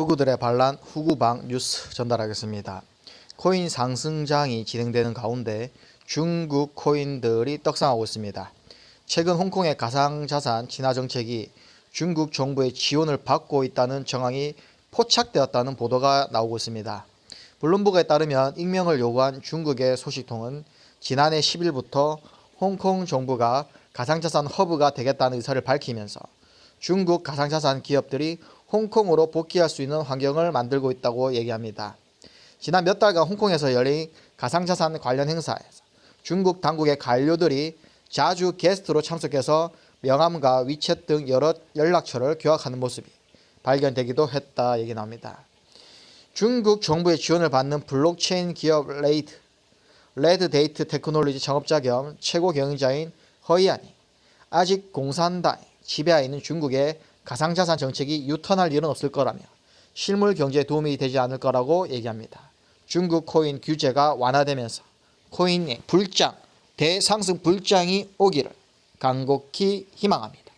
후구들의 반란 후구방 뉴스 전달하겠습니다. 코인 상승장이 진행되는 가운데 중국 코인들이 떡상하고 있습니다. 최근 홍콩의 가상자산 진화 정책이 중국 정부의 지원을 받고 있다는 정황이 포착되었다는 보도가 나오고 있습니다. 블룸버그에 따르면 익명을 요구한 중국의 소식통은 지난해 10일부터 홍콩 정부가 가상자산 허브가 되겠다는 의사를 밝히면서 중국 가상자산 기업들이 홍콩으로 복귀할 수 있는 환경을 만들고 있다고 얘기합니다. 지난 몇 달간 홍콩에서 열린 가상자산 관련 행사에서 중국 당국의 관료들이 자주 게스트로 참석해서 명함과 위챗 등 여러 연락처를 교환하는 모습이 발견되기도 했다 얘기 나옵니다. 중국 정부의 지원을 받는 블록체인 기업 레이드 레드 데이트 테크놀로지 창업자 겸 최고 경영자인 허이안이 아직 공산당의 지배하에 있는 중국의 가상자산 정책이 유턴할 일은 없을 거라며 실물 경제에 도움이 되지 않을 거라고 얘기합니다. 중국 코인 규제가 완화되면서 코인의 불장, 대상승 불장이 오기를 간곡히 희망합니다.